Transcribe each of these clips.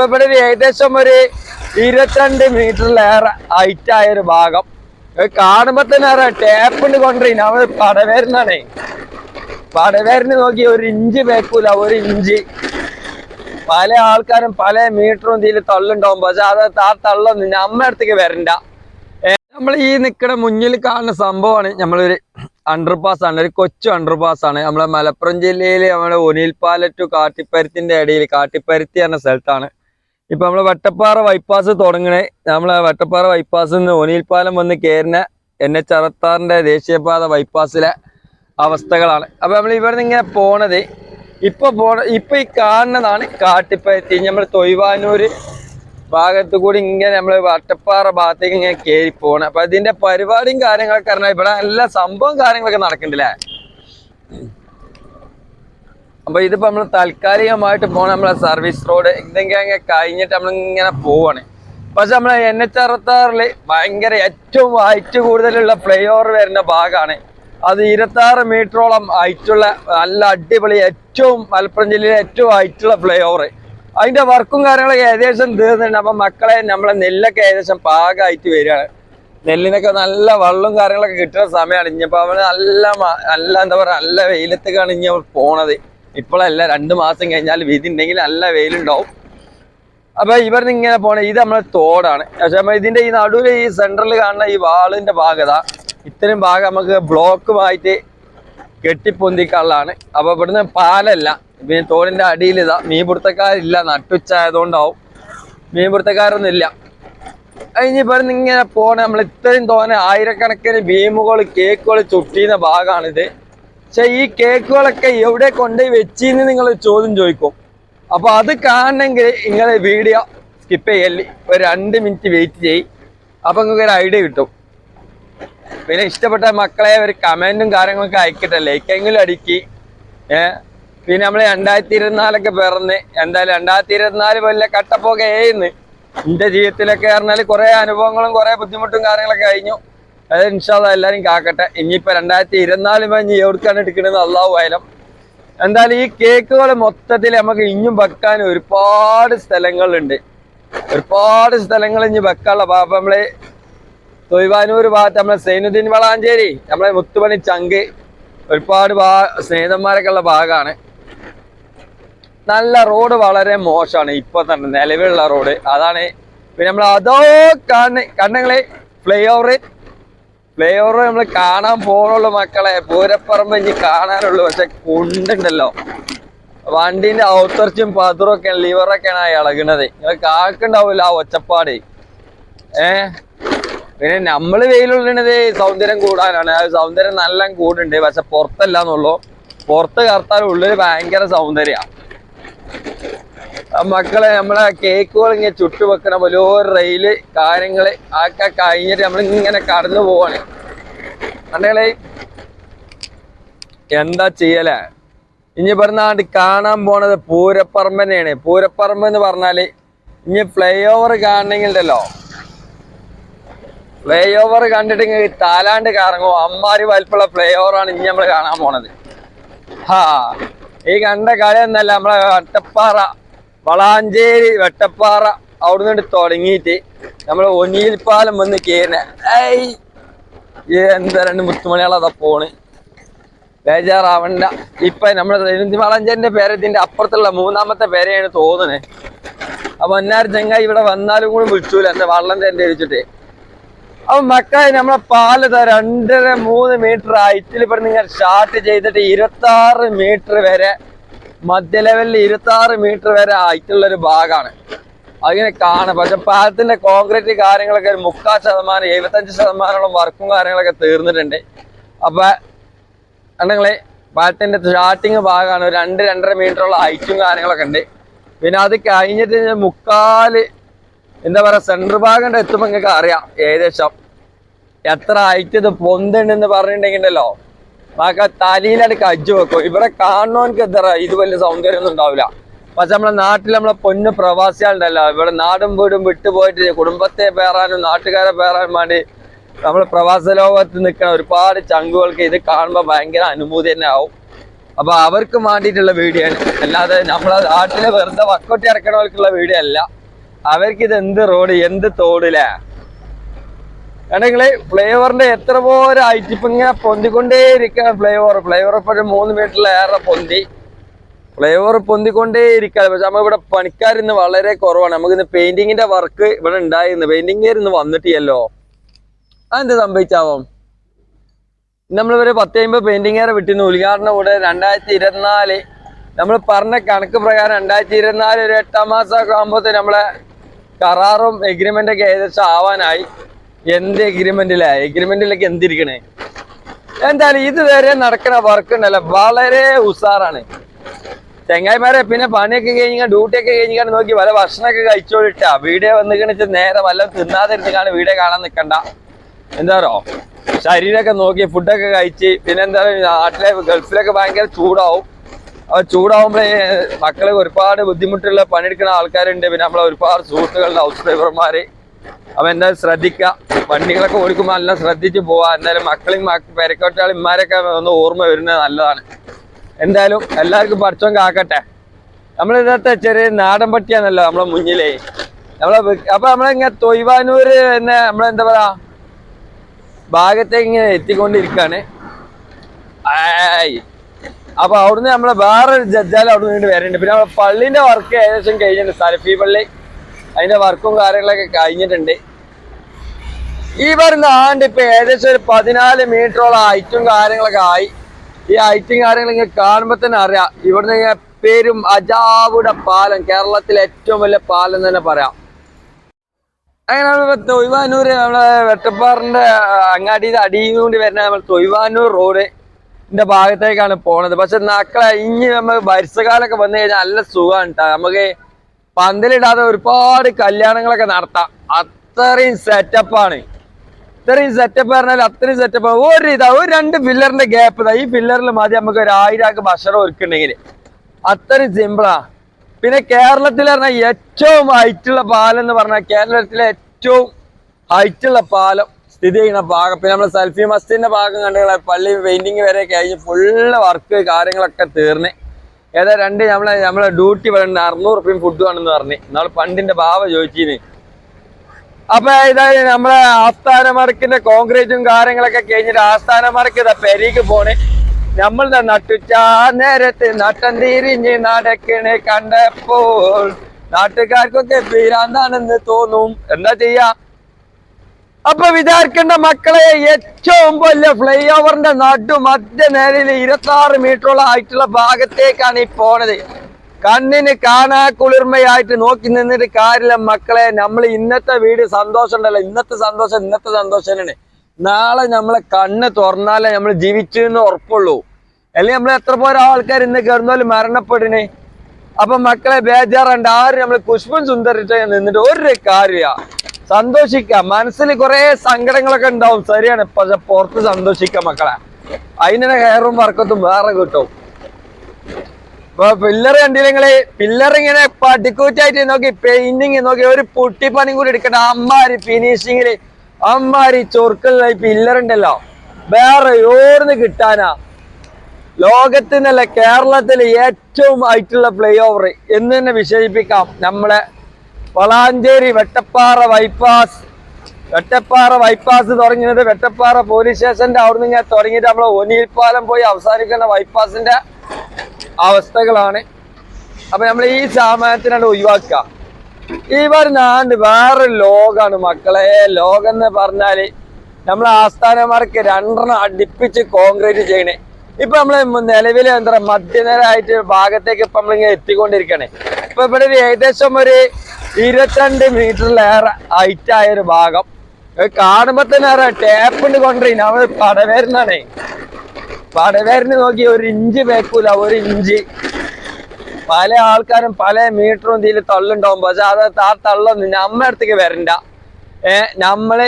ഇപ്പൊ ഇവിടെ ഒരു ഏകദേശം ഒരു ഇരുപത്തിരണ്ട് മീറ്ററിലേറെ ഹൈറ്റ് ആയ ഒരു ഭാഗം. കാണുമ്പോ തന്നെ അറിയാം ടേപ്പിന് കൊണ്ടിരിക്കും അവർ പടവേരനാണേ. പടവേരന് നോക്കി ഒരു ഇഞ്ച് വെക്കൂല ഒരു ഇഞ്ച്. പല ആൾക്കാരും പല മീറ്ററും ഇതിൽ തള്ളുണ്ടാവും. പക്ഷെ അത് ആ തള്ളൊന്നും നമ്മ അടുത്തേക്ക് വരണ്ട. നമ്മൾ ഈ നിൽക്കുന്ന മുന്നിൽ കാണുന്ന സംഭവമാണ് നമ്മളൊരു അണ്ടർപാസ് ആണ്. ഒരു കൊച്ചു അണ്ടർപാസ് ആണ്. നമ്മളെ മലപ്പുറം ജില്ലയിൽ നമ്മുടെ ഒനിൽപാല ടു കാട്ടിപ്പരുത്തിന്റെ ഇടയിൽ കാട്ടിപ്പരുത്തി എന്ന സ്ഥലത്താണ്. ഇപ്പൊ നമ്മൾ വട്ടപ്പാറ ബൈപ്പാസ് തുടങ്ങണേ. നമ്മൾ വട്ടപ്പാറ ബൈപ്പാസിൽ നിന്ന് പാലം വന്ന് കയറുന്ന എൻ എച്ച് അറുപത്താറിന്റെ ദേശീയപാത ബൈപ്പാസിലെ അവസ്ഥകളാണ്. അപ്പൊ നമ്മൾ ഇവിടെ നിന്ന് ഇങ്ങനെ പോണത്. ഇപ്പൊ പോണ ഇപ്പൊ ഈ കാണുന്നതാണ് കാട്ടിപ്പയത്തി നമ്മൾ തൊയ്വാനൂര് ഭാഗത്ത് കൂടി ഇങ്ങനെ നമ്മൾ വട്ടപ്പാറ ഭാഗത്തേക്ക് ഇങ്ങനെ കയറി പോകണം അപ്പൊ ഇതിന്റെ പരിപാടിയും കാര്യങ്ങളൊക്കെ അറിഞ്ഞാൽ ഇവിടെ എല്ലാ സംഭവം കാര്യങ്ങളൊക്കെ നടക്കണ്ടല്ലേ? അപ്പൊ ഇതിപ്പോ നമ്മൾ താൽക്കാലികമായിട്ട് പോകണം നമ്മളെ സർവീസ് റോഡ് എന്തെങ്കിലും കഴിഞ്ഞിട്ട് നമ്മൾ ഇങ്ങനെ പോവാണ്. പക്ഷെ നമ്മളെ എൻ എച്ച് അറുപത്താറിൽ ഭയങ്കര ഏറ്റവും ഹൈറ്റ് കൂടുതലുള്ള ഫ്ലൈ ഓവർ വരുന്ന ഭാഗമാണ് അത് ഇരുപത്തി ആറ് മീറ്ററോളം ഹൈറ്റുള്ള നല്ല അടിപൊളി ഏറ്റവും മലപ്പുറം ജില്ലയിലെ ഏറ്റവും ഹൈറ്റുള്ള ഫ്ലൈ ഓവർ അതിന്റെ വർക്കും കാര്യങ്ങളൊക്കെ ഏകദേശം തീർന്നിട്ടുണ്ട്. അപ്പൊ മക്കളെ നമ്മളെ നെല്ലൊക്കെ ഏകദേശം പാകമായിട്ട് വരികയാണ്. നെല്ലിനൊക്കെ നല്ല വെള്ളവും കാര്യങ്ങളൊക്കെ കിട്ടുന്ന സമയമാണ്. ഇനിയിപ്പോ അവന് നല്ല നല്ല എന്താ പറയാ നല്ല വെയിലത്തേക്കാണ് ഇനി അവർ പോണത്. ഇപ്പോഴല്ല രണ്ട് മാസം കഴിഞ്ഞാൽ വിധി ഉണ്ടെങ്കിൽ നല്ല വെയിലുണ്ടാവും. അപ്പൊ ഇവിടുന്ന് ഇങ്ങനെ പോണേ ഇത് നമ്മളെ തോടാണ്. പക്ഷെ നമ്മൾ ഇതിന്റെ ഈ നടുവിൽ ഈ സെന്ററിൽ കാണുന്ന ഈ വാളിന്റെ ഭാഗത ഇത്രയും ഭാഗം നമുക്ക് ബ്ലോക്കുമായിട്ട് കെട്ടിപ്പൊന്തിക്കാനുള്ളതാണ്. അപ്പൊ ഇവിടുന്ന് പാലല്ല പിന്നെ തോടിന്റെ അടിയിൽ ഇതാ മീൻപിടുത്തക്കാരില്ല നട്ടുച്ചായതുകൊണ്ടാവും. മീൻപിടുത്തക്കാരൊന്നും ഇല്ല. ഇവിടുന്ന് ഇങ്ങനെ പോണേ നമ്മൾ ഇത്രയും തോന്നെ ആയിരക്കണക്കിന് ഭീമുകൾ കേക്കുകൾ ചുട്ടിയുന്ന ഭാഗമാണിത്. പക്ഷെ ഈ കേക്കുകളൊക്കെ എവിടെ കൊണ്ടുപോയി വെച്ചിന്ന് നിങ്ങൾ ചോദ്യം ചോദിക്കും. അപ്പൊ അത് കാണണമെങ്കിൽ നിങ്ങൾ വീഡിയോ സ്കിപ്പ് ചെയ്യല്ലേ ഒരു രണ്ട് മിനിറ്റ് വെയിറ്റ് ചെയ്യും. അപ്പൊ നിങ്ങൾക്ക് ഒരു ഐഡിയ കിട്ടും. പിന്നെ ഇഷ്ടപ്പെട്ട മക്കളെ ഒരു കമന്റും കാര്യങ്ങളൊക്കെ അയക്കട്ടെ. ലൈക്കെങ്കിലും അടിക്ക്. ഏ? പിന്നെ നമ്മൾ രണ്ടായിരത്തി ഇരുപത്തിനാലൊക്കെ പിറന്ന്. എന്തായാലും രണ്ടായിരത്തി ഇരുപത്തിനാല് വല്ല കട്ടപ്പോകെ ഏന്ന് എന്റെ ജീവിതത്തിലൊക്കെ പറഞ്ഞാൽ കുറെ അനുഭവങ്ങളും കുറെ ബുദ്ധിമുട്ടും കാര്യങ്ങളൊക്കെ കഴിഞ്ഞു. അത് ഇൻഷാല്ല എല്ലാവരും കാക്കട്ടെ. ഇനിയിപ്പോൾ രണ്ടായിരത്തി ഇരുപത്തിനാല് ഇനി എവിടേക്കാണ് എടുക്കുന്നത് അള്ളാഹു ആയാലും. എന്തായാലും ഈ കേക്കുകൾ മൊത്തത്തിൽ നമുക്ക് ഇനിയും വെക്കാൻ ഒരുപാട് സ്ഥലങ്ങളുണ്ട്. ഒരുപാട് സ്ഥലങ്ങൾ ഇനി വെക്കാനുള്ള അപ്പൊ നമ്മളെ തൊയ്വാനൂർ ഭാഗത്ത് നമ്മളെ സൈനുദ്ദീൻ വളാഞ്ചേരി നമ്മളെ മുത്തുപണി ചങ്ക് ഒരുപാട് ഭാ സ്നേഹിതന്മാരൊക്കെ ഉള്ള ഭാഗമാണ് നല്ല റോഡ് വളരെ മോശമാണ് ഇപ്പൊ തന്നെ നിലവിലുള്ള റോഡ്. അതാണ് പിന്നെ നമ്മൾ അതോ കണ്ണ് കണ്ണങ്ങളെ ഫ്ലൈ ഓവർ ഓവർ നമ്മൾ കാണാൻ പോണുള്ളൂ മക്കളെ. പൂരപ്പറമ്പ് ഇനി കാണാനുള്ളൂ. പക്ഷെ കൊണ്ടുണ്ടല്ലോ. വണ്ടീന്റെ ഔത്തർച്ചും ഒക്കെ ലിവറൊക്കെയാണ് ഇളകണത്. നിങ്ങൾ കാക്കുണ്ടാവില്ല ആ ഒച്ചപ്പാട്. ഏ? പിന്നെ നമ്മൾ വെയിലുള്ളത് സൗന്ദര്യം കൂടാനാണ്. ആ സൗന്ദര്യം നല്ല കൂടുണ്ട്. പക്ഷെ പുറത്തല്ല എന്നുള്ളൂ പുറത്ത് കറുത്താൽ ഉള്ളിൽ ഭയങ്കര സൗന്ദര്യ. മക്കളെ നമ്മളെ കേക്കുകൾ ഇങ്ങനെ ചുട്ടു വെക്കണ. ഓരോ റെയിൽ കാര്യങ്ങൾ ആക്കെ കഴിഞ്ഞിട്ട് നമ്മൾ ഇങ്ങനെ കടന്നു പോവാണ്. കണ്ടേ എന്താ ചെയ്യല? ഇനി പറഞ്ഞാണ്ട് കാണാൻ പോണത് പൂരപ്പറമ്പനെയാണ് പൂരപ്പറമ്പ് എന്ന് പറഞ്ഞാൽ ഇനി ഫ്ലൈ ഓവർ കാണണമെങ്കിലല്ലോ ഫ്ലൈ ഓവർ കണ്ടിട്ട് ഇങ്ങനെ താലാണ്ട് കറങ്ങും. അമ്മാരി വലിപ്പുള്ള ഫ്ലൈ ഓവറാണ് ഇനി നമ്മൾ കാണാൻ പോണത്. ഹാ ഈ കണ്ട കളിയൊന്നല്ല നമ്മളെ വട്ടപ്പാറ. വളാഞ്ചേരി വെട്ടപ്പാറ അവിടെ നിന്ന് തുടങ്ങിയിട്ട് നമ്മൾ ഒനിയിൽപ്പാലം വന്ന് കയറുന്ന ഐ എന്താ രണ്ട് മുത്തുമണികളാ അതാ പോണ്. ബേജാറാവണ്ട. ഇപ്പൊ നമ്മുടെ വളാഞ്ചേരിന്റെ പേര് ഇതിന്റെ അപ്പുറത്തുള്ള മൂന്നാമത്തെ പേരെയാണ് തോന്നുന്നത് അപ്പൊ അന്നാർ ചെങ്ങായി ഇവിടെ വന്നാലും കൂടി വിളിച്ചൂല എന്റെ വള്ളം തന്നെ അടിച്ചിട്ട് അപ്പൊ മക്കായി നമ്മളെ പാൽ രണ്ടര മൂന്ന് മീറ്റർ ഹൈറ്റിൽ ഇവിടെ നിങ്ങൾ ഷാർട്ട് ചെയ്തിട്ട് ഇരുപത്തി മീറ്റർ വരെ മധ്യ ലെവലിൽ ഇരുപത്തി ആറ് മീറ്റർ വരെ ഹൈറ്റുള്ള ഒരു ഭാഗമാണ് അതിങ്ങനെ കാണാം. പക്ഷെ പാലത്തിന്റെ കോൺക്രീറ്റ് കാര്യങ്ങളൊക്കെ ഒരു മുക്കാൽ ശതമാനം എഴുപത്തഞ്ച് ശതമാനമുള്ള വർക്കും കാര്യങ്ങളൊക്കെ തീർന്നിട്ടുണ്ട്. അപ്പൊ കണ്ടെങ്കിലേ പാലത്തിന്റെ സ്റ്റാർട്ടിങ് ഭാഗമാണ് രണ്ട് രണ്ടര മീറ്ററുള്ള ഹൈറ്റും കാര്യങ്ങളൊക്കെ ഉണ്ട്. പിന്നെ അത് കഴിഞ്ഞിട്ട് മുക്കാൽ എന്താ പറയാ സെൻട്രൽ ഭാഗം എത്തുമ്പോ നിങ്ങൾക്ക് അറിയാം ഏകദേശം എത്ര ഹൈറ്റ് ഇത് പൊന്തുണ്ടെന്ന് പറഞ്ഞിട്ടുണ്ടെങ്കിലോ നമുക്ക് തലയിലാണ് കജ്ജു വെക്കും. ഇവിടെ കാണുന്നവനക്ക് എന്താ ഇത് വലിയ സൗന്ദര്യം ഒന്നും ഉണ്ടാവില്ല. പക്ഷെ നമ്മളെ നാട്ടിൽ നമ്മളെ പൊന്ന് പ്രവാസികളുണ്ടല്ലോ. ഇവിടെ നാടും വീടും വിട്ടുപോയിട്ട് കുടുംബത്തെ പേറാനും നാട്ടുകാരെ പേറാനും വേണ്ടി നമ്മൾ പ്രവാസ ലോകത്ത് നിൽക്കുന്ന ഒരുപാട് ചങ്കുകൾക്ക് ഇത് കാണുമ്പോൾ ഭയങ്കര അനുഭൂതി തന്നെ ആവും. അപ്പൊ അവർക്ക് വേണ്ടിയിട്ടുള്ള വീഡിയോ ആണ്. അല്ലാതെ നമ്മളെ നാട്ടിലെ വെറുതെ വക്കോട്ടി ഇറക്കണവർക്കുള്ള വീഡിയോ അല്ല. അവർക്ക് ഇത് എന്ത് റോഡ് എന്ത് തോടില്ലേ ആണെങ്കിൽ ഫ്ലേവറിന്റെ എത്ര പോലെ ആയിട്ട് ഇപ്പൊ ഇങ്ങനെ പൊന്തിക്കൊണ്ടേ ഇരിക്കുന്ന ഫ്ലേവർ? ഫ്ലേവർ ഇപ്പൊ ഒരു മൂന്ന് മീറ്ററിലേറെ പൊന്തി. ഫ്ലേവർ പൊന്തിക്കൊണ്ടേ ഇരിക്കാതെ പക്ഷെ നമ്മൾ ഇവിടെ പണിക്കാർ ഇന്ന് വളരെ കുറവാണ്. നമുക്ക് ഇന്ന് പെയിന്റിങ്ങിന്റെ വർക്ക് ഇവിടെ ഉണ്ടായിരുന്നു. പെയിന്റിംഗ് ഇന്ന് വന്നിട്ടില്ലല്ലോ. അതെന്ത് സംഭവിച്ചാവും? നമ്മളിവരെ പത്ത് അമ്പത് പെയിന്റിങ്ങേറെ വിട്ടിരുന്നു. ഉദ്ഘാടനം കൂടെ രണ്ടായിരത്തി ഇരുപത്തിനാല്. നമ്മൾ പറഞ്ഞ കണക്ക് പ്രകാരം രണ്ടായിരത്തി ഇരുപത്തിനാല് ഒരു എട്ടാം മാസമൊക്കെ ആകുമ്പോഴത്തെ നമ്മളെ കരാറും എഗ്രിമെന്റ് ഒക്കെ ഏകദേശം ആവാനായി. എന്ത് എഗ്രിമെന്റിലാ എഗ്രിമെന്റിലൊക്കെ എന്തിരിക്കണേ? എന്തായാലും ഇതുവരെ നടക്കണ വർക്ക് ഉണ്ടല്ലോ. വളരെ ഉഷാറാണ് ചെങ്ങായിമാരെ പിന്നെ പണിയൊക്കെ കഴിഞ്ഞാൽ ഡ്യൂട്ടിയൊക്കെ കഴിഞ്ഞാൽ നോക്കി വല്ല ഭക്ഷണമൊക്കെ കഴിച്ചോളിട്ടാ. വീഡിയോ വന്ന് കണിച്ച് നേരെ വല്ല തിന്നാതിരുന്നിക്കാണ് വീഡിയോ കാണാൻ നിൽക്കണ്ട എന്താറോ ശരീരമൊക്കെ നോക്കി ഫുഡൊക്കെ കഴിച്ച് പിന്നെ എന്താ നാട്ടിലെ ഗൾഫിലൊക്കെ ഭയങ്കര ചൂടാവും. അപ്പൊ ചൂടാവുമ്പോഴേ മക്കളെ ഒരുപാട് ബുദ്ധിമുട്ടുള്ള പണിയെടുക്കുന്ന ആൾക്കാരുണ്ട്. പിന്നെ നമ്മളെ ഒരുപാട് സുഹൃത്തുക്കളുടെ ഹൗസ് ഡ്രൈവർമാര് അപ്പൊ എന്തായാലും ശ്രദ്ധിക്കുക വണ്ടികളൊക്കെ ഓടിക്കുമ്പോൾ എല്ലാം ശ്രദ്ധിച്ച് പോവാ. എന്തായാലും മക്കളെയും പെരക്കോട്ടാളും ഇമാരൊക്കെ ഒന്ന് ഓർമ്മ വരുന്നത് നല്ലതാണ്. എന്തായാലും എല്ലാവർക്കും പഠിച്ചോം കാക്കട്ടെ. നമ്മളിന്നത്തെ ചെറിയ നാടൻ പട്ടിയാണല്ലോ നമ്മളെ മുന്നിലേ. നമ്മളെ അപ്പൊ നമ്മളിങ്ങനെ തൊയ്വാനൂര് തന്നെ നമ്മളെന്താ പറയാ? ഭാഗത്തേക്ക് ഇങ്ങനെ എത്തിക്കൊണ്ടിരിക്കാണ് അപ്പൊ അവിടുന്ന് നമ്മളെ വേറെ ജഡ്ജാലും അവിടുന്ന് വേണ്ടി വരുന്നുണ്ട് പിന്നെ നമ്മളെ പള്ളിന്റെ വർക്ക് ഏകദേശം കഴിഞ്ഞിട്ടുണ്ട്. സലഫി പള്ളി. അതിന്റെ വർക്കും കാര്യങ്ങളൊക്കെ കഴിഞ്ഞിട്ടുണ്ട്. ഈ വരുന്ന ആണ്ട് ഇപ്പൊ ഏകദേശം ഒരു പതിനാല് മീറ്ററോളം ഹൈറ്റും കാര്യങ്ങളൊക്കെ ആയി. ഈ ഹൈറ്റും ഇങ്ങനെ കാണുമ്പോ തന്നെ അറിയാം. ഇവിടുന്ന് ഇങ്ങനെ പേരും അജാവുടെ പാലം കേരളത്തിലെ ഏറ്റവും വലിയ പാലം തന്നെ പറയാം. അങ്ങനെ തൊയ്വാനൂര് നമ്മളെ വെട്ടപ്പാറിന്റെ അങ്ങാടിയിൽ അടിയിൽ കൊണ്ട് വരുന്ന നമ്മൾ തൊയ്വാനൂർ റോഡ് ഭാഗത്തേക്കാണ് പോണത്. പക്ഷെ നക്കളെ ഇനി നമ്മൾ വരിസകാലൊക്കെ വന്നു കഴിഞ്ഞാൽ നല്ല സുഖമാണ് കേട്ടോ നമുക്ക് പന്തലിടാതെ ഒരുപാട് കല്യാണങ്ങളൊക്കെ നടത്താം. അത്രയും സെറ്റപ്പാണ് ഇത്രയും സെറ്റപ്പ് പറഞ്ഞാൽ അത്രയും സെറ്റപ്പ് ഒരു ഇതാ ഒരു രണ്ട് പില്ലറിന്റെ ഗ്യാപ്പ് ഇതാ. ഈ പില്ലറിൽ മതി നമുക്ക് ഒരു ആയിരം ആൾക്ക് ഭക്ഷണം ഒരുക്കുന്നുണ്ടെങ്കിൽ അത്രയും സിമ്പിളാ പിന്നെ കേരളത്തിൽ പറഞ്ഞാൽ ഏറ്റവും ഹൈറ്റുള്ള പാലം എന്ന് പറഞ്ഞാൽ കേരളത്തിലെ ഏറ്റവും ഹൈറ്റുള്ള പാലം സ്ഥിതി ചെയ്യുന്ന ഭാഗം. പിന്നെ നമ്മൾ സെൽഫി മസ്തിന്റെ ഭാഗം കണ്ടുകളെ പള്ളി പെയിന്റിങ് വരെ കഴിഞ്ഞ് ഫുള്ള് വർക്ക് കാര്യങ്ങളൊക്കെ തീർന്ന്. ഏതാ രണ്ട് നമ്മളെ നമ്മളെ ഡ്യൂട്ടി വേണ്ട അറുന്നൂറ് റുപ്യം ഫുഡ് വേണമെന്ന് പറഞ്ഞു. നമ്മൾ പണ്ടിന്റെ ഭാവ ചോദിച്ചിന്. അപ്പൊ ഇതായത് നമ്മളെ ആസ്ഥാന മറക്കിന്റെ കോൺക്രീറ്റും കാര്യങ്ങളൊക്കെ കഴിഞ്ഞിട്ട് ആസ്ഥാനമടക്ക് ഇതാ പെരീക്ക് പോണ്. നമ്മൾ നട്ടുച്ചാ നേരത്തെ നട്ടം തിരിഞ്ഞ് നടക്കണേ കണ്ടപ്പോൾ നാട്ടുകാർക്കൊക്കെ ഭീരാന്താണെന്ന് തോന്നും. എന്താ ചെയ്യാ? അപ്പൊ വിചാരിക്കേണ്ട മക്കളെ ഏറ്റവും വലിയ ഫ്ലൈ ഓവറിന്റെ നടു മധ്യ നേരയിൽ ഇരുപത്തി ആറ് മീറ്ററോളം ആയിട്ടുള്ള ഭാഗത്തേക്കാണ് ഈ പോണത്. കണ്ണിന് കാണാ കുളിർമയായിട്ട് നോക്കി നിന്നിട്ട് കാര്യമില്ല മക്കളെ നമ്മൾ ഇന്നത്തെ വീട് സന്തോഷം ഉണ്ടല്ലോ. ഇന്നത്തെ സന്തോഷം ഇന്നത്തെ സന്തോഷം തന്നെ നാളെ നമ്മളെ കണ്ണ് തുറന്നാലേ നമ്മൾ ജീവിച്ചു എന്ന് ഉറപ്പുള്ളൂ. അല്ലെങ്കിൽ നമ്മൾ എത്ര പോരാ ആൾക്കാർ ഇന്ന് കയറുന്നാലും മരണപ്പെടണേ അപ്പൊ മക്കളെ ബേജാറുണ്ട് ആരും നമ്മൾ കുഷ്പൻ സുന്ദരിട്ട് നിന്നിട്ട് ഒരു കാര്യ സന്തോഷിക്കാം. മനസ്സിൽ കുറെ സങ്കടങ്ങളൊക്കെ ഉണ്ടാവും. ശരിയാണ്. പക്ഷെ പുറത്ത് സന്തോഷിക്കാം മക്കളെ. അതിനെ ഹെയറും വർക്കത്തും വേറെ കിട്ടും. ഇപ്പൊ പില്ലർ കണ്ടില്ലെങ്കിൽ പില്ലർ ഇങ്ങനെ പടിക്കൂറ്റായിട്ട് നോക്കി പെയിന്റിങ് നോക്കി ഒരു പുട്ടിപ്പണി കൂടി എടുക്കണ്ട. അമ്മാരി ഫിനിഷിങ്ങിൽ അമ്മാരി ചൊർക്കലായി പില്ലർ ഉണ്ടല്ലോ. വേറെ ഓർന്ന് കിട്ടാനാ? ലോകത്തിനല്ല കേരളത്തിലെ ഏറ്റവും ആയിട്ടുള്ള പ്ലേ ഓവർ എന്ന് തന്നെ വിശേഷിപ്പിക്കാം. നമ്മളെ വളാഞ്ചേരി വെട്ടപ്പാറ ബൈപ്പാസ്. വെട്ടപ്പാറ ബൈപ്പാസ് തുടങ്ങിയത് വെട്ടപ്പാറ പോലീസ് സ്റ്റേഷന്റെ അവിടുന്ന് ഞാൻ തുടങ്ങിയിട്ട് നമ്മളെ ഒനിയിൽപ്പാലം പോയി അവസാനിക്കുന്ന ബൈപ്പാസിന്റെ അവസ്ഥകളാണ്. അപ്പൊ നമ്മൾ ഈ സാമാനത്തിനാണ് ഒഴിവാക്കുക ഈ പറഞ്ഞാണ്ട് വേറെ ലോകാണ് മക്കളെ. ലോകം എന്ന് പറഞ്ഞാൽ നമ്മളെ ആസ്ഥാനമാർക്ക് രണ്ടെണ്ണം അടുപ്പിച്ച് കോൺക്രീറ്റ് ചെയ്യണേ. ഇപ്പൊ നമ്മൾ നിലവിലെ എന്താ മധ്യനിരായിട്ട് ഭാഗത്തേക്ക് ഇപ്പൊ നമ്മളിങ്ങനെ എത്തിക്കൊണ്ടിരിക്കണേ. ഇപ്പൊ ഇവിടെ ഒരു ഏകദേശം ഒരു ഇരുപത്തിരണ്ട് മീറ്ററിലേറെ ഹൈറ്റ് ആയ ഒരു ഭാഗം. കാണുമ്പോ തന്നെ അറിയാം ടാപ്പിണ്ട് കൊണ്ടുപോയി അവർ പടവേരുന്നാണേ പടവേരിന് നോക്കി ഒരു ഇഞ്ച് വെക്കൂല ഒരു ഇഞ്ച്. പല ആൾക്കാരും പല മീറ്ററും ഇതിൽ തള്ളുണ്ടാവും. പക്ഷെ അത് ആ തള്ളൊന്നും നമ്മുടെ അടുത്തേക്ക് വരണ്ട. ഏ നമ്മൾ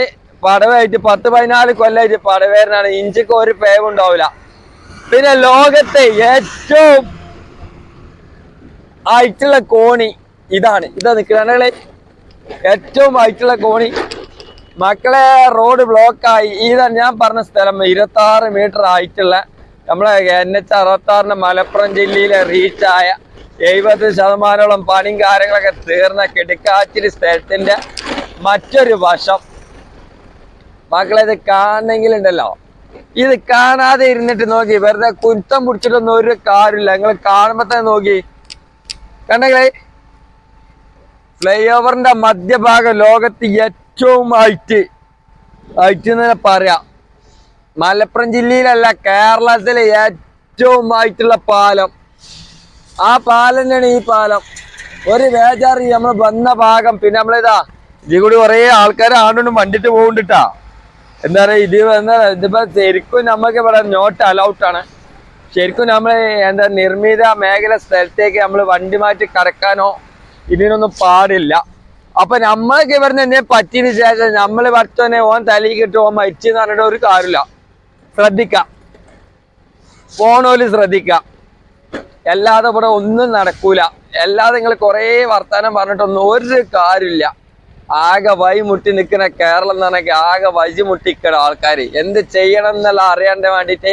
പടവായിട്ട് പത്ത് പതിനാല് കൊല്ലായിട്ട് പടവേരനാണ്. ഇഞ്ചിക്ക് ഒരു പേവ് ഉണ്ടാവില്ല. പിന്നെ ലോകത്തെ ഏറ്റവും ആയിട്ടുള്ള കോണി ഇതാണ്. ഇതാ നിൽക്കുന്നേ ഏറ്റവും ആയിട്ടുള്ള കോണി. മക്കളെ റോഡ് ബ്ലോക്കായി ഇതാണ് ഞാൻ പറഞ്ഞ സ്ഥലം. ഇരുപത്തി ആറ് മീറ്റർ ആയിട്ടുള്ള നമ്മളെ എൻ എച്ച് അറുപത്താറിന് മലപ്പുറം ജില്ലയിലെ റീച്ചായ എഴുപത് ശതമാനോളം പണിയും കാര്യങ്ങളൊക്കെ തീർന്ന കിടക്കാച്ചിരി സ്ഥലത്തിന്റെ മറ്റൊരു വശം. മക്കളെ ഇത് കാണണമെങ്കിലുണ്ടല്ലോ ഇത് കാണാതെ ഇരുന്നിട്ട് നോക്കി. വെറുതെ കുറ്റം പിടിച്ചിട്ടൊന്നും ഒരു കാര്യമില്ല. നിങ്ങൾ കാണുമ്പോ തന്നെ നോക്കി. കണ്ടെങ്കിലേ ഫ്ലൈ ഓവറിന്റെ മധ്യഭാഗം ലോകത്ത് ഏറ്റവും ഹൈറ്റ്. ഹൈറ്റ് എന്ന് തന്നെ പറയാം. മലപ്പുറം ജില്ലയിലല്ല കേരളത്തിലെ ഏറ്റവും ഹൈറ്റുള്ള പാലം. ആ പാലം തന്നെയാണ് ഈ പാലം. ഒരു വേജാറി നമ്മൾ വന്ന ഭാഗം പിന്നെ നമ്മളിതാ ഇതിൽ കൂടി കുറേ ആൾക്കാർ ആണ്ടും വണ്ടിട്ട് പോകുന്നുണ്ടാ എന്താ പറയുക ഇത് വന്ന ഇതിപ്പോ ശരിക്കും നമുക്ക് ഇവിടെ നോട്ട് അലൗട്ട് ആണ്. ശരിക്കും നമ്മൾ എന്താ നിർമ്മിത മേഖല സ്ഥലത്തേക്ക് നമ്മൾ വണ്ടി മാറ്റി കടക്കാനോ ഇതിനൊന്നും പാടില്ല. അപ്പൊ നമ്മൾക്ക് ഇവിടുന്ന് എന്നെ പറ്റിയതിന് ശേഷം നമ്മൾ പഠിച്ചോനെ ഓൻ തലയിൽ കിട്ടും ഓൻ മരിച്ചെന്ന് പറഞ്ഞിട്ട് ഒരു കാര്യമില്ല. ശ്രദ്ധിക്ക. പോണോൽ ശ്രദ്ധിക്ക. അല്ലാതെ ഇവിടെ ഒന്നും നടക്കൂല. അല്ലാതെ നിങ്ങൾ കുറേ വർത്തമാനം പറഞ്ഞിട്ടൊന്നും ഒരു കാര്യമില്ല. ആകെ വൈമുട്ടി മുട്ടി നിൽക്കുന്ന കേരളം എന്ന് പറഞ്ഞാൽ ആകെ വഴി മുട്ടിക്കണ ആൾക്കാർ എന്ത് ചെയ്യണം എന്നുള്ള അറിയാണ്ട് വേണ്ടിയിട്ട്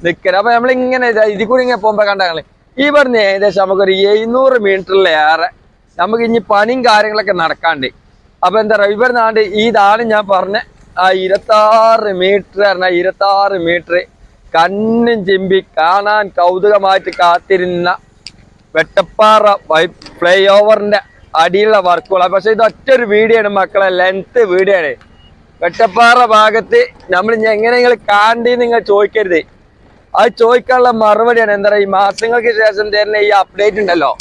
നിൽക്കണം അപ്പൊ നമ്മളിങ്ങനെ ഇതാ ഇതിൽ കൂടി ഇങ്ങനെ പോകുമ്പോ കണ്ടാൽ ഇവിടുന്ന് ഏകദേശം നമുക്കൊരു എഴുന്നൂറ് മീറ്ററിലേറെ നമുക്ക് ഇനി പണിയും കാര്യങ്ങളൊക്കെ നടക്കാണ്ട്. അപ്പൊ എന്താ പറയുക ഇവിടുന്നാണ്ട് ഇതാണ് ഞാൻ പറഞ്ഞ ആ ഇരുപത്താറ് മീറ്റർ പറഞ്ഞ ഇരുപത്താറ് മീറ്റർ കണ്ണും ചിമ്പി കാണാൻ കൗതുകമായിട്ട് കാത്തിരുന്ന വെട്ടപ്പാറ ഫ്ലൈ ഓവറിന്റെ അടിയിലുള്ള വർക്കുകൾ പക്ഷെ ഇത് ഒറ്റൊരു വീഡിയോ ആണ് മക്കളെ ലെങ്ത് വീഡിയോ ആണ് വെട്ടപ്പാറ ഭാഗത്ത് നമ്മൾ ഇനി എങ്ങനെയെങ്കിലും കാണ്ടി നിങ്ങൾ ചോദിക്കരുത്. അത് ചോദിക്കാനുള്ള മറുപടിയാണ് എന്താ പറയുക ഈ മാസങ്ങൾക്ക് ശേഷം തരുന്ന ഈ അപ്ഡേറ്റ് ഉണ്ടല്ലോ.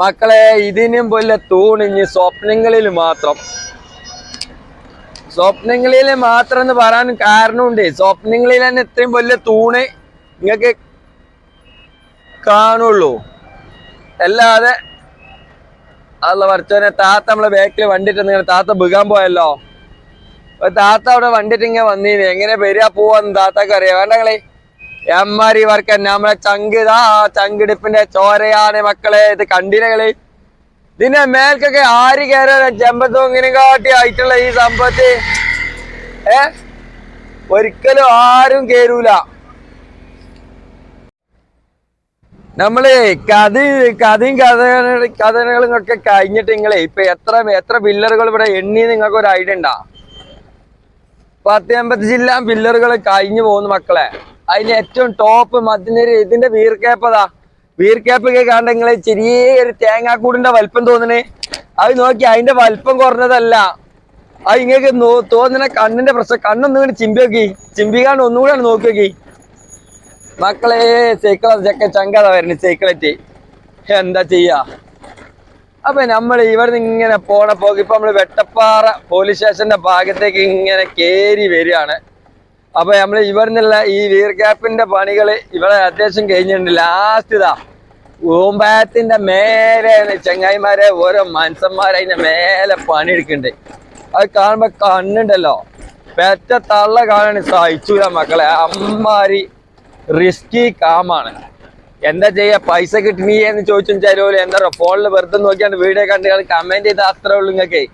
മക്കളെ ഇതിനും പോലെ തൂണിഞ്ഞ് സ്വപ്നങ്ങളിൽ മാത്രം. സ്വപ്നങ്ങളിൽ മാത്രം എന്ന് പറയാൻ കാരണമുണ്ട്. സ്വപ്നങ്ങളിൽ തന്നെ ഇത്രയും വലിയ തൂണ് നിങ്ങൾക്ക് കാണുള്ളൂ. അല്ലാതെ അല്ല വർച്ചോനെ താത്ത നമ്മളെ ബാക്കിൽ വണ്ടിട്ട് നിങ്ങൾ താത്ത ബുകാൻ പോയല്ലോ. താത്ത അവിടെ വണ്ടിട്ട് ഇങ്ങനെ വന്നീന്. എങ്ങനെ വരിക പോവാന്ന് താത്താക്ക് അറിയാം. വേണ്ടങ്ങളെ എമ്മാരി വർക്ക് തന്നെ നമ്മളെ ചങ്കിതാ ചങ്കിടിപ്പിന്റെ ചോരയാണ് മക്കളെ ഇത് കണ്ടിനകൾ ഇതിന്റെ മേൽക്കൊക്കെ ആര് കയറാൻ ചെമ്പത്തും ഇങ്ങനെ കാട്ടി ആയിട്ടുള്ള ഈ സംഭവത്തിൽ ഏ? ഒരിക്കലും ആരും കേറൂല. നമ്മൾ കഥ കഥയും കഥ കഥകളും ഒക്കെ കഴിഞ്ഞിട്ട് നിങ്ങളെ ഇപ്പൊ എത്ര എത്ര പില്ലറുകൾ ഇവിടെ എണ്ണി നിങ്ങൾക്ക് ഒരു ഐഡിയ ഉണ്ടാ? പത്ത് എൺപത് ജില്ല പില്ലറുകൾ കഴിഞ്ഞു പോകുന്നു മക്കളെ. അതിന് ഏറ്റവും ടോപ്പ് മധ്യനിര ഇതിന്റെ വീർ ക്യാപ്പതാ വീർ ക്യാപ്പ് ഒക്കെ കണ്ട നിങ്ങളെ ചെറിയൊരു തേങ്ങാക്കൂടിന്റെ വലിപ്പം തോന്നണേ. അത് നോക്കി അതിന്റെ വലിപ്പം കുറഞ്ഞതല്ല. അത് ഇങ്ങക്ക് തോന്നുന്ന കണ്ണിന്റെ പ്രശ്നം. കണ്ണൊന്നും കൂടി ചിമ്പി നോക്കി. ചിമ്പിക്കാണ്ട് ഒന്നുകൂടെ നോക്കി നോക്കി. മക്കളെ സൈക്കിൾ ചെക്ക ചങ്കത വരണ സൈക്കിളറ്റ് എന്താ ചെയ്യാ? അപ്പൊ നമ്മൾ ഇവിടുന്ന് ഇങ്ങനെ പോണ പോക്ക് ഇപ്പൊ നമ്മൾ വെട്ടപ്പാറ പോലീസ് സ്റ്റേഷന്റെ ഭാഗത്തേക്ക് ഇങ്ങനെ കേറി വരികയാണ്. അപ്പൊ നമ്മൾ ഇവിടുന്നുള്ള ഈ വീർ ഗ്യാപ്പിന്റെ പണികൾ ഇവിടെ അത്യാവശ്യം കഴിഞ്ഞിട്ടുണ്ട്. ലാസ്റ്റ് ഇതാ. ഓമ്പായത്തിന്റെ മേലെ ചെങ്ങായിമാരെ ഓരോ മനുഷ്യന്മാരെ അതിന്റെ മേലെ പണിയെടുക്കുന്നുണ്ട്. അത് കാണുമ്പോ കണ്ണുണ്ടല്ലോ. പെറ്റ തള്ള കാണാൻ സഹിച്ചൂല മക്കളെ. അമ്മാരി റിസ്കി കാമാണ്. എന്താ ചെയ്യാ? പൈസ കിട്ടണീ എന്ന് ചോദിച്ചു ചിലവര് എന്താ പറയുക? ഫോണിൽ വെറുതെ നോക്കിയാണ്ട് വീഡിയോ കണ്ട് കമന്റ് ചെയ്ത അത്രേ ഉള്ളു നിങ്ങൾക്ക്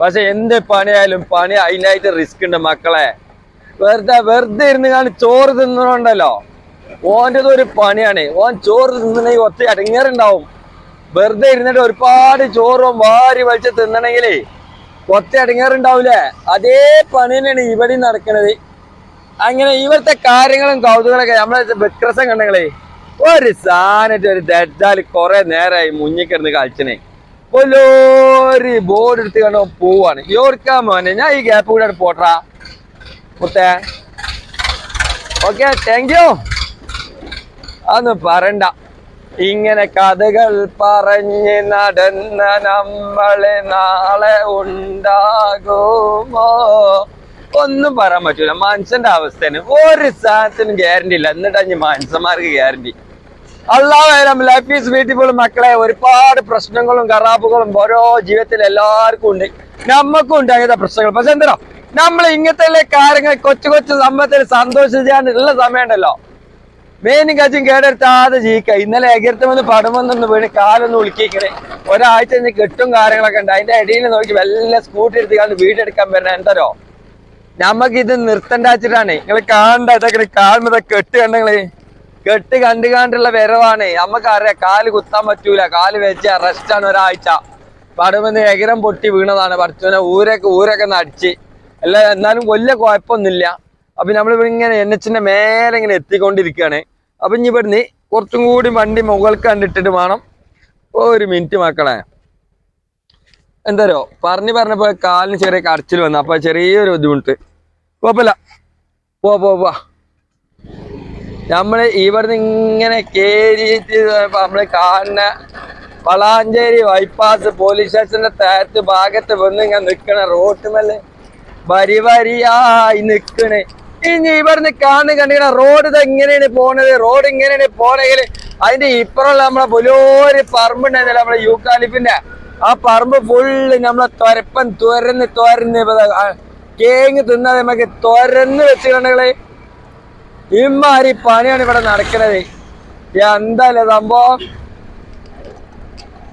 പക്ഷെ എന്ത് പണിയായാലും പണി അതിനായിട്ട് റിസ്ക് ഉണ്ട് മക്കളെ. വെറുതെ വെറുതെ ഇരുന്ന് കാണി ചോറ് തിന്നണുണ്ടല്ലോ. ഓന്റെത് ഒരു പണിയാണ്. ഓൻ ചോറ് തിന്നണമെങ്കിൽ ഒറ്റ അടങ്ങേറുണ്ടാവും. വെറുതെ ഇരുന്നിട്ട് ഒരുപാട് ചോറും വാരി വലിച്ച് തിന്നണെങ്കിലേ ഒറ്റ അടങ്ങേറുണ്ടാവൂലേ? അതേ പണി തന്നെയാണ് ഇവിടെ നടക്കണത്. അങ്ങനെ ഇവിടുത്തെ കാര്യങ്ങളും കൗതുകളൊക്കെ നമ്മളെ വിക്രസം കണ്ടെങ്കിലേ ഒരു സാധനമായിട്ട് ഒരു ദഡാൽ കുറെ നേരമായി മുങ്ങിക്കിടന്ന് കളിച്ചനെ ഒരു ബോർഡ് എടുത്ത് കണ്ടോ പോവാണ്. യോർക്കാ മോനെ ഞാൻ ഈ ഗ്യാപ്പ് കൂടെ പോട്ടാ മുത്തേ. ഓക്കെ താങ്ക് യു അന്ന് പറണ്ട. ഇങ്ങനെ കഥകൾ പറഞ്ഞ് നടന്ന നമ്മളെ നാളെ ഉണ്ടാകുമോ? ഒന്നും പറയാൻ പറ്റൂല. മനുഷ്യന്റെ അവസ്ഥയാണ് ഒരു സാധനത്തിനും ഗ്യാരണ്ടി ഇല്ല. എന്നിട്ട് അഞ്ഞ് മനുഷ്യന്മാർക്ക് ഗ്യാരണ്ടി അള്ളാഹ് ലൈഫ് ഈസ് ബ്യൂട്ടിഫുൾ മക്കളെ. ഒരുപാട് പ്രശ്നങ്ങളും കറാപ്പുകളും ഓരോ ജീവിതത്തിൽ എല്ലാവർക്കും ഉണ്ട്. നമുക്കും ഉണ്ട് അങ്ങനത്തെ പ്രശ്നങ്ങൾ. പക്ഷെ എന്താ നമ്മൾ ഇങ്ങനത്തെ കാര്യങ്ങൾ കൊച്ചു കൊച്ചു സംഭവത്തിൽ സന്തോഷിച്ചാണ്ടുള്ള സമയമുണ്ടല്ലോ. മെയിൻ കച്ചും കേടെടുത്താതെ ജീവിക്ക ഇന്നലെ എകരത്തുമെന്ന് പടമൊന്നൊന്ന് വീണ് കാലൊന്ന് ഉളുക്കിക്കണേ ഒരാഴ്ച കഴിഞ്ഞ് കെട്ടും കാര്യങ്ങളൊക്കെ ഉണ്ട്. അതിന്റെ ഇടയിൽ നോക്കി വല്ല സ്കൂട്ടി എടുത്ത് കണ്ട് വീടെടുക്കാൻ വരണം. എന്തോ നമുക്ക് ഇത് നിർത്തണ്ടാച്ചിട്ടാണ് നിങ്ങൾ കാണണ്ട ഇതൊക്കെ കാണുമ്പോ കെട്ട് കണ്ടങ്ങൾ. കെട്ട് കണ്ടു കണ്ടുള്ള വരവാണ്. നമ്മക്ക് അറിയാം കാൽ കുത്താൻ പറ്റൂല. കാൽ വെച്ച് അറസ്റ്റാണ് ഒരാഴ്ച. പടുമെന്ന് എകരം പൊട്ടി വീണതാണ്. പടച്ചുവിനെ ഊരൊക്കെ ഊരൊക്കെ നടിച്ച്. അല്ല എന്നാലും വലിയ കുഴപ്പമൊന്നുമില്ല. അപ്പൊ നമ്മൾ ഇങ്ങനെ എൻ എച്ചിന്റെ മേലെ ഇങ്ങനെ എത്തിക്കൊണ്ടിരിക്കുകയാണ്. അപ്പൊ ഇനി ഇവിടുന്ന് കുറച്ചും കൂടി വണ്ടി മുകൾക്ക് കണ്ടിട്ടിട്ട് വേണം. ഒരു മിനിറ്റ് മക്കളെ. എന്തോ പറഞ്ഞു പറഞ്ഞപ്പോ കാലിന് ചെറിയ കടച്ചിൽ വന്നു. അപ്പൊ ചെറിയൊരു ബുദ്ധിമുട്ട്. കുഴപ്പമില്ല. പോ പോ പോ. നമ്മൾ ഇവിടുന്ന് ഇങ്ങനെ കേറിയിട്ട് നമ്മൾ കാണുന്ന വളാഞ്ചേരി ബൈപ്പാസ് പോലീസ് സ്റ്റേഷന്റെ താഴത്ത് ഭാഗത്ത് വന്ന് ഇങ്ങനെ നിക്കണ റോട്ടുമല്ലേ വരി വരിയായി നിക്കണേ. ഇനി ഇവിടുന്ന് കാണുന്ന കണ്ടിങ്ങനെ റോഡ് ഇത് എങ്ങനെയാണ് പോണത്. റോഡ് ഇങ്ങനെയാണ് പോണെങ്കിൽ അതിന്റെ ഇപ്പുറമുള്ള നമ്മളെ പുലോര് പറമ്പുണ്ടായിരുന്നല്ലോ നമ്മളെ യൂക്കാലിപ്പിന്റെ. ആ പറമ്പ് ഫുള്ള് നമ്മളെ തുരപ്പൻ തുരന്ന് തുരന്ന് കേങ്ങ് തിന്നാതെ നമുക്ക് തുരന്ന് വെച്ചിട്ടുണ്ടെങ്കിൽ ഇമ്മാരി പണിയാണ് ഇവിടെ നടക്കുന്നത് എന്താല്ലേ സംഭവം?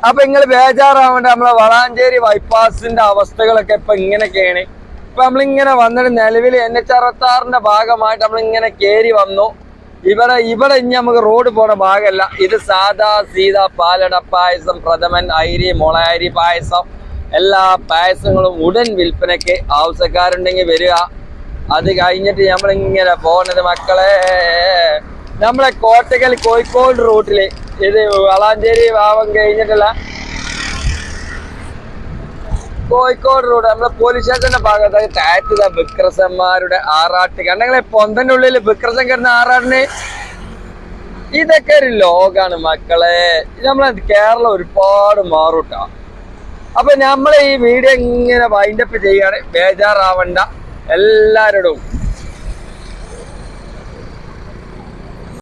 അപ്പൊ നിങ്ങൾ ബേജാറാവേണ്ട നമ്മളെ വളാഞ്ചേരി ബൈപ്പാസിന്റെ അവസ്ഥകളൊക്കെ ഇപ്പൊ ഇങ്ങനെയൊക്കെയാണ്. ഇപ്പൊ നമ്മളിങ്ങനെ വന്നിട്ട് നിലവിൽ എൻ എച്ച് അറുപത്തി ആറിന്റെ ഭാഗമായിട്ട് നമ്മളിങ്ങനെ കയറി വന്നു. ഇവിടെ ഇവിടെ ഇനി നമുക്ക് റോഡ് പോണ ഭാഗമല്ല. ഇത് സാദാ സീത പാലട പായസം പ്രഥമൻ അരി മുളയരി പായസം. എല്ലാ പായസങ്ങളും ഉടൻ വിൽപ്പനയ്ക്ക് ആവശ്യക്കാരുണ്ടെങ്കിൽ വരിക. അത് കഴിഞ്ഞിട്ട് നമ്മൾ നമ്മളിങ്ങനെ പോണത് മക്കളെ. നമ്മളെ കോട്ടക്കൽ കോഴിക്കോട് റൂട്ടിൽ. ഇത് വളാഞ്ചേരി ഭാവം കഴിഞ്ഞിട്ടുള്ള കോഴിക്കോട് റോഡ് നമ്മളെ പോലീസ് സ്റ്റേഷന്റെ ഭാഗത്തായി താഴ്ത്തുക വിക്രസന്മാരുടെ ആറാട്ട്. കണ്ടെങ്കിൽ പൊന്തന്റെ ഉള്ളിൽ വിക്രസം കിടന്ന ആറാട്ടിന്? ഇതൊക്കെ ഒരു ലോകാണ് മക്കളെ. നമ്മളെ കേരളം ഒരുപാട് മാറൂട്ടാ. അപ്പൊ നമ്മളെ ഈ വീഡിയോ ഇങ്ങനെ വൈൻഡപ്പ് ചെയ്യാണ് ബേജാറാവണ്ട. എല്ലാവരോടും